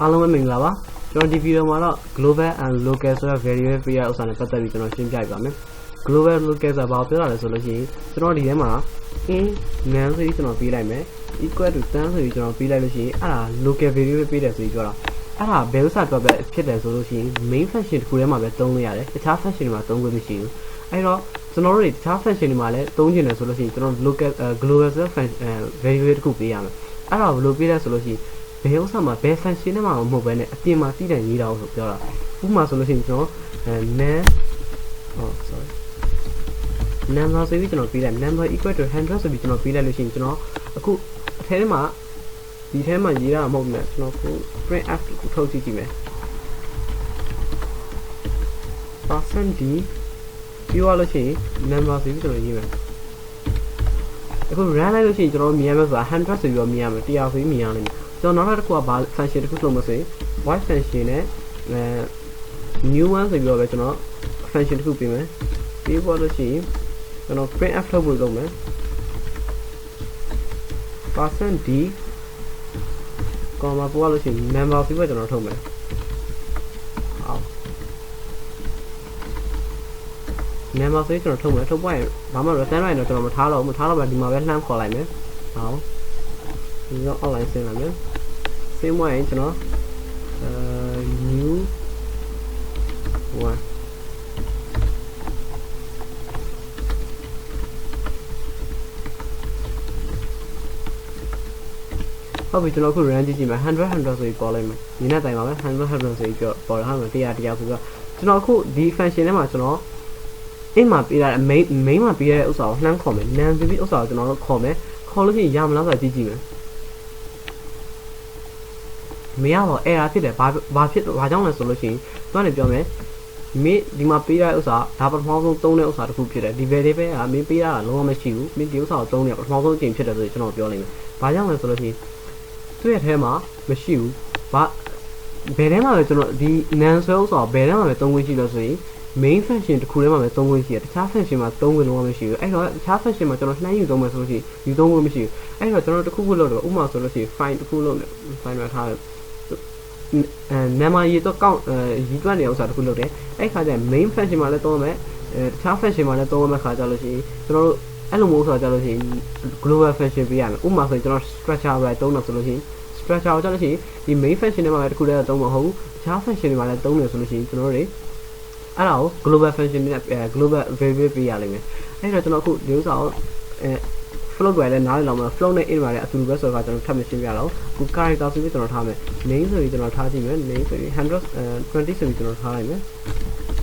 အားလုံးပဲမင်္ဂလာပါကျွန်တော်ဒီဗီဒီယိုမှာတော့ global and local ဆိုတဲ့ variable ပေးရတဲ့ဥစ္စာနဲ့ပတ်သက်ပြီးကျွန်တော်ရှင်းပြပြပါမယ် global local ဆိုတာဘာကိုပြောတာလဲဆိုလို့ရှိရင်ကျွန်တော်ဒီထဲမှာ in nan ဆိုပြီးကျွန်တော်ပေးလိုက်မယ် equal to 10ဆိုပြီးကျွန်တော်ပေးလိုက်လို့ရှိရင်အဲ့ဒါ local variable ပေးတယ်ဆိုပြီးပြောတာအဲ့ဒါဘယ်ဥစ္စာတော့ပဲဖြစ်တယ်ဆိုလို့ရှိရင် main function တစ်ခုထဲမှာပဲသုံးလို့ရတယ်တခြား function တွေမှာသုံးလို့မရှိဘူးအဲ့တော့ကျွန်တော်တို့တွေတခြား function တွေမှာလည်းသုံးချင်တယ်ဆိုလို့ရှိရင်ကျွန်တော် local global ဆိုတဲ့ variable တစ်ခုပေးရမယ်အဲ့ဒါဘယ်လိုပေးလဲဆိုလို့ရှိရင် ဘယ်ဥစ္စာမှာဘယ် function နဲ့မှမဟုတ်ဘဲနဲ့အပြင်မှာတည်တယ်ရေးတာလို့ပြောတာဥပမာဆိုလို့ရှိရင်ကျွန်တော်အဲ nan ဟော sorry number ဆိုပြီးကျွန်တော်ပေးလိုက် number equal to 100ဆိုပြီးကျွန်တော်ပေးလိုက်လို့ရှိရင်ကျွန်တော်အခုအထဲထဲမှာဒီထဲမှာရေးတာမဟုတ်ဘူးကျွန်တော်ခု print f ကိုထုတ်ကြည့်ကြည့်မယ် percent d ပြောရလို့ရှိရင် number ဆိုပြီးကျွန်တော်ရေးမယ်အခု run လိုက်လို့ရှိရင်ကျွန်တော်မြင်ရမယ်ဆိုတာ100ဆိုပြီးတော့မြင်ရမယ်100ဆိုပြီးမြင်ရလိမ့်မယ် ကျွန်တော်နောက်တစ်ခုကဘာ function တစ်ခုလုပ်မလို့ဆိုရင် void function နဲ့အဲ new one ဆိုပြီးတော့ပဲကျွန်တော် function တစ်ခုပေးမယ်ပြီးပေါ်လို့ရှိရင်ကျွန်တော် print f ထုတ်ဖို့လုပ်မယ် percent d ကော်မာပေါ်လို့ရှိရင် number ပြီးတော့ကျွန်တော်ထုတ်မယ်ဟော number ဆိုကျွန်တော်ထုတ်မယ်ထုတ်ပွားရင်ဘာမှ return လိုက်တော့ကျွန်တော်မထားတော့ဘူးမထားတော့ပဲဒီမှာပဲလှမ်းခေါ်လိုက်မယ်ဟောဒီတော့ online ဆင်းလာမယ် ဆင်းသွားရင်ကျွန်တော်အဲ new one ဟုတ်ပြီကျွန်တော်အခု run ကြည့်ကြည့်မယ်100 100ဆိုပြီးပေါ်လိုက်မယ်ဒီနေ့တိုင်ပါမယ်100 100ဆိုပြီးပြောပေါ်လာမှာ100 100ဆိုတော့ကျွန်တော်အခုဒီ function ထဲမှာကျွန်တော်အင်းမှာပေးရတဲ့ main main မှာပေးရတဲ့ဥစ္စာကိုနှမ်းခေါ်မယ် nan ပြီးပြီးဥစ္စာကိုကျွန်တော်တို့ခေါ်မယ်ခေါ်လို့ရှိရင်ရမလားဆိုတာကြည့်ကြည့်မယ် မရတော့ error ဖြစ်တယ်ဘာဘာဖြစ်ဘာကြောင့်လဲဆိုလို့ရှိရင်သူကနေပြောမယ်မင်းဒီမှာပေးရတဲ့ဥစ္စာဒါပထမဆုံးသုံးတဲ့ဥစ္စာတစ်ခုဖြစ်တယ်ဒီ variable ကမင်းပေးရတာလုံးဝမရှိဘူးမင်းဒီဥစ္စာကိုသုံးနေတာပထမဆုံးအချိန်ဖြစ်တယ်ဆိုရင်ကျွန်တော်ပြောလိမ့်မယ်ဘာကြောင့်လဲဆိုလို့ရှိရင်သူ့ရဲ့ထဲမှာမရှိဘူးဘာဘယ်ထဲမှာလဲကျွန်တော်ဒီ nan ဆွဲဥစ္စာဘယ်ထဲမှာပဲသုံးခွင့်ရှိလို့ဆိုရင် main function တစ်ခုထဲမှာပဲသုံးခွင့်ရှိတယ်တခြား function မှာသုံးခွင့်လုံးဝမရှိဘူးအဲ့တော့တခြား function မှာကျွန်တော်နှိုင်းယူသုံးမယ်ဆိုလို့ရှိရင်ယူသုံးခွင့်မရှိဘူးအဲ့တော့ကျွန်တော်တစ်ခုခုလုပ်တော့ဥပမာဆိုလို့ရှိရင် file တစ်ခုလုပ်နေ file မှာထားတယ်အဲ နာမရေးတော့ကောက်အဲရေးတွက်နေဥစ္စာတစ်ခုလုပ်တယ်အဲ့ခါကျရင် main function မှာလည်းသုံးမယ်အဲတခြား function မှာလည်းသုံးမယ်ခါကြလို့ရှိရင်ကျွန်တော်တို့အဲ့လိုမျိုးဆိုတော့ကြလို့ရှိရင် global function ပေးရမယ်ဥပမာဆိုရင်ကျွန်တော် structure array သုံးတယ်ဆိုလို့ရှိရင် structure ကိုကြလို့ရှိရင်ဒီ main function ထဲမှာပဲတစ်ခုတည်းသုံးမှာမဟုတ်ဘူးတခြား function တွေမှာလည်းသုံးတယ်ဆိုလို့ရှိရင်ကျွန်တော်တို့တွေအဲ့ဒါကို global function နဲ့ global variable ပေးရလိမ့်မယ်အဲ့တော့ကျွန်တော်အခုဒီဥစ္စာကိုအဲ float တွေလည်းနားလည်လောက်မှာ float နဲ့ int တွေလည်းအတူတူပဲဆိုတော့ကျွန်တော်ထပ်မရှင်းပြတော့ခု character ဆိုပြီးကျွန်တော်ထားမယ် name ဆိုပြီးကျွန်တော်ထားကြည့်မယ် name ဆိုပြီး120ဆိုပြီးကျွန်တော်ထားလိုက်မယ်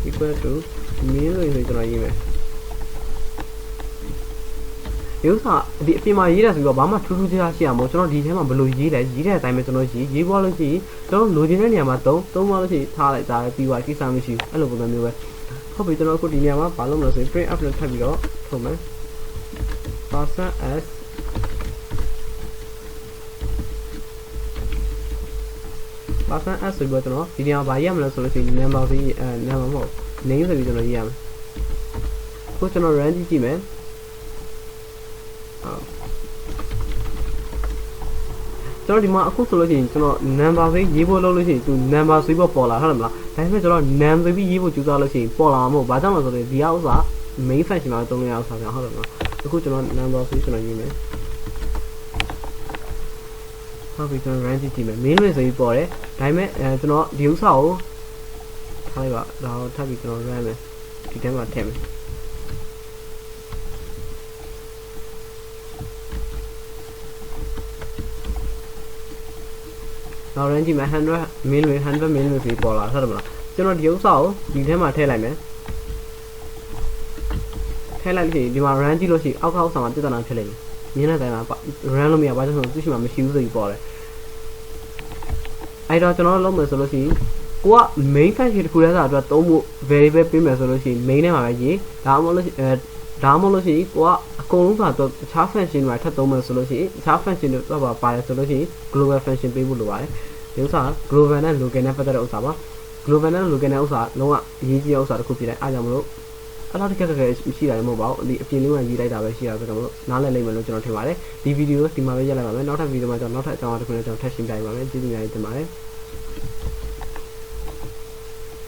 equal to main ဆိုပြီးကျွန်တော်ရေးမယ်ဒီဥစ္စာဒီအပြင်မှာရေးတယ်ဆိုတော့ဘာမှထူးထူးခြားခြားရှိရမို့ကျွန်တော်ဒီထဲမှာဘယ်လိုရေးလဲရေးတဲ့အတိုင်းပဲကျွန်တော်ရေးရေးပေါ်လို့ရှိရင်ကျွန်တော်လိုချင်တဲ့နေရာမှာသုံးသုံးသွားလို့ရှိရင်ထားလိုက်တာပြီးသွားကိစ္စမရှိဘူးအဲ့လိုပုံစံမျိုးပဲဟုတ်ပြီကျွန်တော်အခုဒီနေရာမှာဘာလုပ်မလဲဆိုရင် print up နဲ့ထပ်ပြီးတော့ထုတ်မယ် person s person s ဆိုပြီးတော့ကျွန်တော်ဒီနေရာမှာဘာရေးရမလဲဆိုလို့ရှိရင် number ဆိုပြီးအဲ number မဟုတ် name ဆိုပြီးကျွန်တော်ရေးရမယ်ခုကျွန်တော် run ကြည့်ကြည့်မယ်ကျွန်တော်ဒီမှာအခုဆိုလို့ရှိရင်ကျွန်တော် number ဆိုရေးဖို့လုပ်လို့ရှိရင်သူ number ဆိုပြီးပေါ်လာဟုတ်တယ်မလားဒါပေမဲ့ကျွန်တော် num ဆိုပြီးရေးဖို့ကြိုးစားလို့ရှိရင်ပေါ်လာမှာမဟုတ်ဘာကြောင့်လဲဆိုတော့ဒီဥစ္စာ main function မှာသုံးရအောင်ဆိုတော့ဟုတ်တယ်မလား အခုကျွန်တော် number ဆိုပြီးကျွန်တော်ရေးမယ်ဟုတ်ပြီကျွန်တော် run ကြည့်ကြည့်မယ် main လို့ဆိုပြီးပေါ်တယ်ဒါပေမဲ့အဲကျွန်တော်ဒီဥစ္စာကိုထားလိုက်ပါဒါကိုထပ်ပြီးကျွန်တော် run မယ်ဒီထဲမှာထည့်မယ်နောက် range ကြည့်မယ်100 min 100 min လို့ပြီးပေါ်လာဟုတ်တယ်မလားကျွန်တော်ဒီဥစ္စာကိုဒီထဲမှာထည့်လိုက်မယ် ထည့်လိုက်လို့ရှိရင်ဒီမှာ run ကြည့်လို့ရှိရင်အောက်အောက်ဆောင်မှာပြဿနာဖြစ်လိမ့်မယ်မြင်တဲ့တိုင်မှာ run လို့မရဘာကြောင့်လဲဆိုတော့သူ့ရှိမှာမရှိဘူးဆိုပြီးပေါ်တယ်အဲ့တော့ကျွန်တော်လုပ်မယ်ဆိုလို့ရှိရင်ကိုက main function တစ်ခုတည်းစာအတွက်သုံးဖို့ variable ပေးမယ်ဆိုလို့ရှိရင် main ထဲမှာပဲရေးဒါမှမဟုတ်လို့အဲဒါမှမဟုတ်လို့ရှိရင်ကိုကအကုန်လုံးဆိုတော့တခြား function တွေထပ်သုံးမယ်ဆိုလို့ရှိရင်တခြား function တွေတော့ပါပါတယ်ဆိုလို့ရှိရင် global function ပေးဖို့လိုပါတယ်ဒီဥစ္စာ global နဲ့ local နဲ့ပတ်သက်တဲ့ဥစ္စာပါ global နဲ့ local နဲ့ဥစ္စာလုံးဝအရေးကြီးတဲ့ဥစ္စာတစ်ခုဖြစ်တယ်အားကြောင့်မလို့ အဲ့လောက်တကယ်တကယ်ရှိတာလည်းမဟုတ်ပါဘူးဒီအပြင်လေးကရေးလိုက်တာပဲရှိတာဆိုတော့နားလည်လိမ့်မယ်လို့ကျွန်တော်ထင်ပါတယ်ဒီဗီဒီယိုဒီမှာပဲရက်လိုက်ပါမယ်နောက်ထပ်ဗီဒီယိုမှာကျွန်တော်နောက်ထပ်အကြောင်းအရာတစ်ခုနဲ့ကျွန်တော်ထပ်ရှင်းပြပေးပါမယ်ကျေးဇူးများတင်ပါတယ်